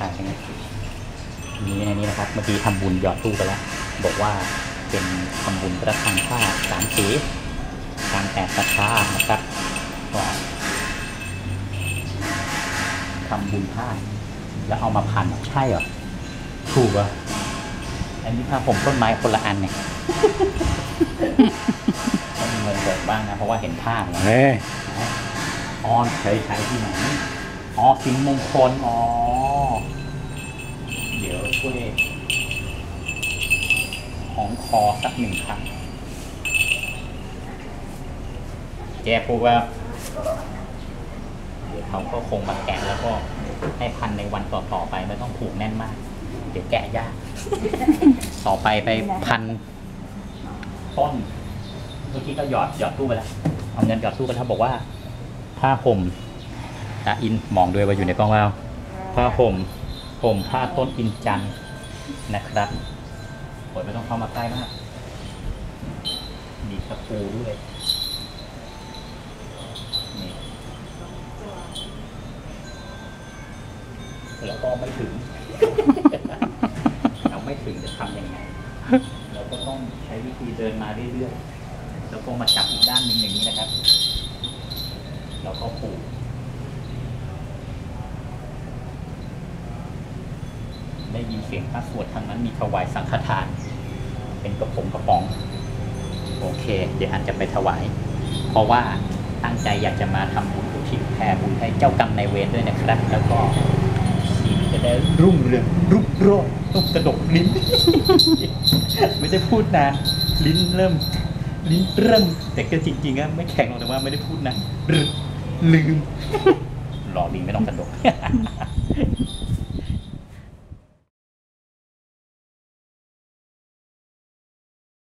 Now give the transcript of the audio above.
ถ่ายนะนี่ในนี้นะครับ เมื่อกี้ทำบุญหยอดตู้ไปแล้ว บอกว่าเป็นทำบุญประทังค่าสามสีการแตกศรัทธานะครับก็ทำบุญผ้าแล้วเอามาพันใช่เหรอถูกเหรออันนี้ผ้าผมต้นไม้คนละอันเนี่ยต้องมีเงินเกิดบ้างนะเพราะว่าเห็นผ้าไงเฮ้ยออนเคยใช้ที่ไหนอ๋อสิงห์มงคลอ๋อเดี๋ยว ช่วยของคอสักหนึ่งครั้งแกพูดว่าเดี๋ยวเขาก็คงมาแกะแล้วก็ให้พันในวันต่อๆไปไม่ต้องผูกแน่นมาก เดี๋ยวแกะยาก ต่อไปไปพันต้นเมื่อกี้ก็หยอดหยอดตู้ไปแล้วเอาเงินหยอดตู้ไปแล้วบอกว่าผ้าห่มตาอินมองด้วยว่าอยู่ในกล้องแล้วผ้าห่ม ห่มผ้าต้นอินจันนะครับโอยไม่ต้องเข้ามาใกล้มากมีตะปูด้วยนี่แล้วก็ไม่ถึง เราไม่ถึงจะทำยังไง เราก็ต้องใช้วิธีเดินมาเรื่อยๆ แล้วก็มาจับอีกด้านหนึ่งอย่างนี้นะครับ แล้วก็ผูก ได้ ยินเสียงพระสวดทางนั้นมีถวายสังฆทาน เป็นกระป๋องกระป๋อง โอเค เดี๋ยวอันจะไปถวาย เพราะว่าตั้งใจอยากจะมาทำบุญอุทิศแผ่บุญให้เจ้ากรรมนายเวรด้วยนะครับ แล้วก็ชีวิตจะได้รุ่งเรืองรุ่งโรจน์ต้องกระดกลิ้น ไม่ได้พูดนานลิ้นเริ่ม ลิ้นเริ่ม แต่ก็จริงๆอะไม่แข็งหรอกแต่ว่าไม่ได้พูดนานลืมลืมหล่อลิงไม่ต้องกระดก